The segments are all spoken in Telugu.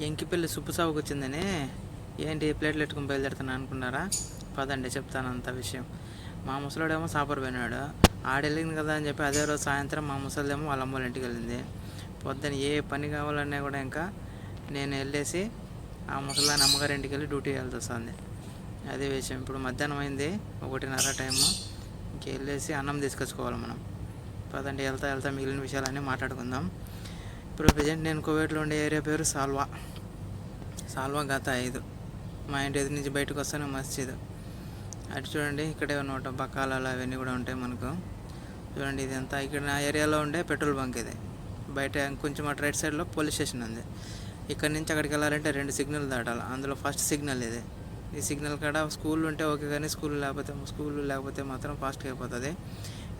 ఎంకిపల్లి సుప్పు సాగుకు వచ్చిందని. ఏంటి ప్లేట్లు పెట్టుకుని బయలుదేరుతాను అనుకున్నారా? పదండి చెప్తాను అంత విషయం. మా ముసలోడేమో సాపర్ పోయినాడు. ఆడెళ్ళింది కదా అని చెప్పి అదే రోజు సాయంత్రం మా ముసలిదేమో వాళ్ళ అమ్మ వాళ్ళ ఇంటికి వెళ్ళింది. పొద్దున ఏ పని కావాలన్నా కూడా ఇంకా నేను వెళ్ళేసి ఆ ముసలాని అమ్మగారి ఇంటికి వెళ్ళి డ్యూటీ వెళ్ళాల్సి వస్తుంది. అదే విషయం. ఇప్పుడు మధ్యాహ్నం అయింది ఒకటిన్నర టైము. ఇంక వెళ్ళేసి అన్నం తీసుకొచ్చుకోవాలి మనం. పదండి వెళ్తా వెళ్తా మిగిలిన విషయాలన్నీ మాట్లాడుకుందాం. ఇప్పుడు ప్రజెంట్ నేను కోవేట్లో ఉండే ఏరియా పేరు సాల్వా. సాల్వా గత ఐదు. మా ఇంటి ఎదురు నుంచి బయటకు వస్తాను మస్జిద్. అటు చూడండి ఇక్కడే ఉన్నమాట బకాలాలు అవన్నీ కూడా ఉంటాయి మనకు. చూడండి ఇది అంతా ఇక్కడ నా ఏరియాలో ఉండే పెట్రోల్ బంక్ ఇది. బయట కొంచెం అటు రైట్ సైడ్లో పోలీస్ స్టేషన్ ఉంది. ఇక్కడ నుంచి అక్కడికి వెళ్ళాలంటే రెండు సిగ్నల్ దాటాలి. అందులో ఫస్ట్ సిగ్నల్ ఇది. ఈ సిగ్నల్ కాడ స్కూల్ ఉంటే ఓకే కానీ స్కూల్ లేకపోతే స్కూల్ లేకపోతే మాత్రం ఫాస్ట్గా అయిపోతుంది.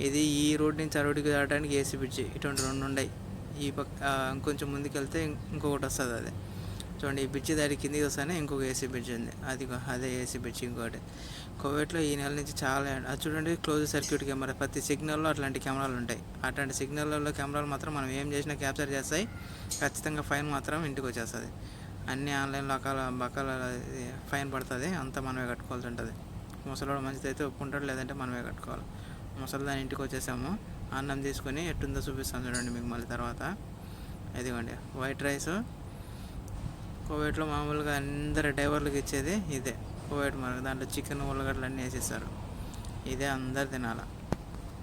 ఇది ఈ రోడ్ నుంచి ఆ రోడ్డుకి దాటడానికి ఏసీ బ్రిడ్జ్. ఇటువంటి రెండు ఉన్నాయి ఈ పక్క ఇంకొంచెం ముందుకెళ్తే ఇంకొకటి వస్తుంది అది. చూడండి ఈ బ్రిడ్జ్ దాడి కిందికి వస్తానే ఇంకొక ఏసీ బ్రిడ్జ్ ఉంది. అది అదే ఏసీ బ్రిడ్జ్ ఇంకోటి. కోవిడ్లో ఈ నెల నుంచి చాలా అది చూడండి క్లోజ్ సర్క్యూట్ కెమెరా. ప్రతి సిగ్నల్లో అట్లాంటి కెమెరాలు ఉంటాయి. అట్లాంటి సిగ్నల్లో కెమెరాలు మాత్రం మనం ఏం చేసినా క్యాప్చర్ చేస్తాయి. ఖచ్చితంగా ఫైన్ మాత్రం ఇంటికి వచ్చేస్తుంది. అన్ని ఆన్లైన్లో అకాల బకాల ఫైన్ పడుతుంది. అంతా మనమే కట్టుకోవాల్సి ఉంటుంది. ముసలోడు మంచిది అయితే ఒప్పుకుంటాడు లేదంటే మనమే కట్టుకోవాలి. ముసలి దాని ఇంటికి వచ్చేసాము. అన్నం తీసుకొని ఎట్టుందో చూపిస్తాను చూడండి మీకు మళ్ళీ తర్వాత. ఇదిగోండి వైట్ రైస్. కోవిడ్లో మామూలుగా అందరి డ్రైవర్లకు ఇచ్చేది ఇదే. కోవిడ్ మనకు దాంట్లో చికెన్ ఉల్లగడ్డలు అన్నీ వేసేస్తారు. ఇదే అందరు తినాలి.